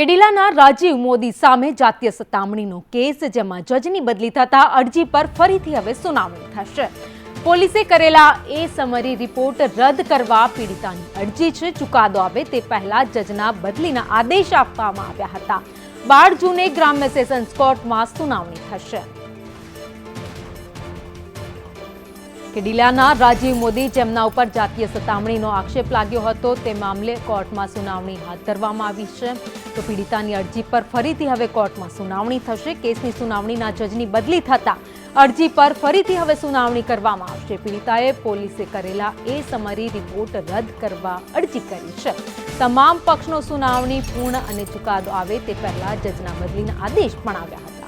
કેડિલાના રાજીવ મોદી સામે જાતીય સતામણીનો કેસ, જેમાં જજની બદલી થતા અરજી પર ફરીથી હવે સુનાવણી થશે. પોલીસે કરેલા એ સમરી રિપોર્ટ રદ કરવા પીડિતાની અરજી છે. ચુકાદો આવે તે પહેલા જજના બદલીના આદેશ આપવામાં આવ્યા હતા. બાર જૂને ગ્રામ્ય સેશન્સ કોર્ટમાં સુનાવણી થશે. કેડિલાના રાજીવ મોદી, જેમના ઉપર જાતીય સતામણીનો આક્ષેપ લાગ્યો હતો, તે મામલે કોર્ટમાં સુનાવણી હાથ ધરવામાં આવી છે. તો પીડિતાની અરજી પર ફરીથી હવે કોર્ટમાં સુનાવણી થશે. કેસની સુનાવણીના જજની બદલી થતા અરજી પર ફરીથી હવે સુનાવણી કરવામાં આવશે. પીડિતાએ પોલીસે કરેલા એ સમરી રિપોર્ટ રદ કરવા અરજી કરી છે. તમામ પક્ષનો સુનાવણી પૂર્ણ અને ચુકાદો આવે તે પહેલા જજના બદલીના આદેશ પણ આવ્યા હતા.